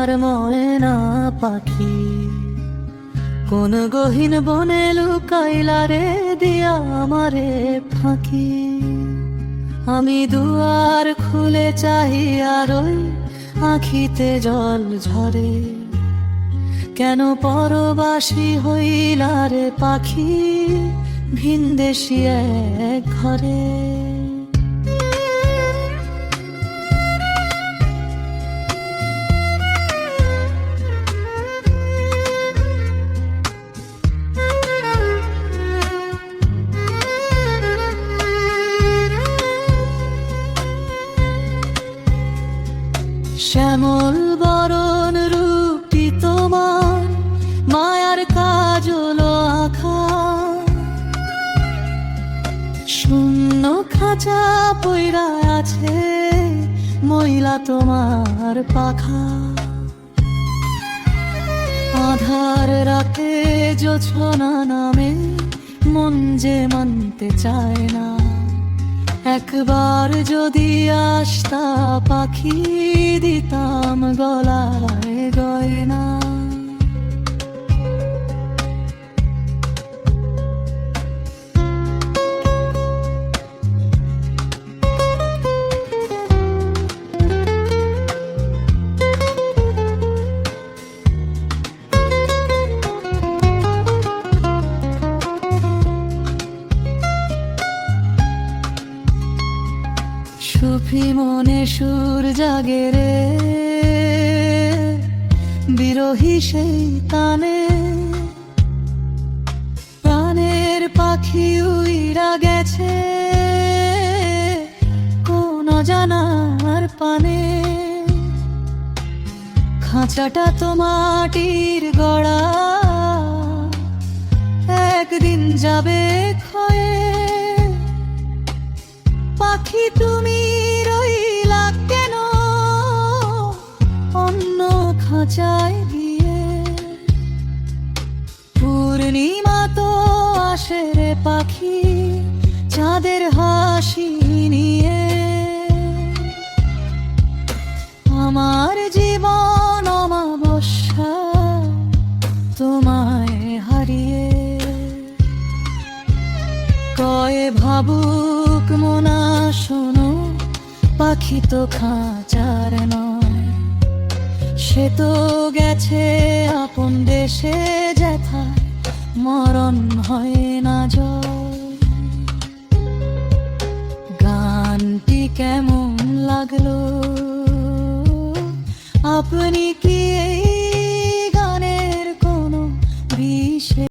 আমার ময়না পাখি। কোন গহীন বনে লুকাইলা রে দিয়া আমারে ফাঁকি। আমি দুয়ার খুলে চাহি আর ওই আখিতে জল ঝরে। কেন পরবাসী হইলা রে পাখি, ভিনদেশি এক ঘরে? শ্যামল বরণ রূপটি তোমার মায়ার কাজল আখা শূন্য খাঁচা পইরা আছে মহিলা তোমার পাখা। আধার রাতে জোছনা নামে মন যে মানতে চায় না। একবার যদি আসতা পাখি দিতাম গলায় সুফি মনে সুর জাগে রে। বিরোহী সেই তানে। প্রাণের পাখি উইরা গেছে। কোন জানার পানে। খাঁচাটা তো মাটির গড়া। একদিন যাবে পাখি তুমি রইলা কেন? অন্য খাঁচায় গিয়ে পূর্ণিমা তো আসে রে পাখি, চাঁদের হাসি নিয়ে। আমার জীবন অমাবস্যা তোমায় হারিয়ে। কয়ে ভাবুক মোনা শোনো, পাখি তো খাঁচার নয়। সে তো গেছে আপন দেশে যেথায়, মরণ হয় না জয়। গানটি কেমন লাগল? আপনি কি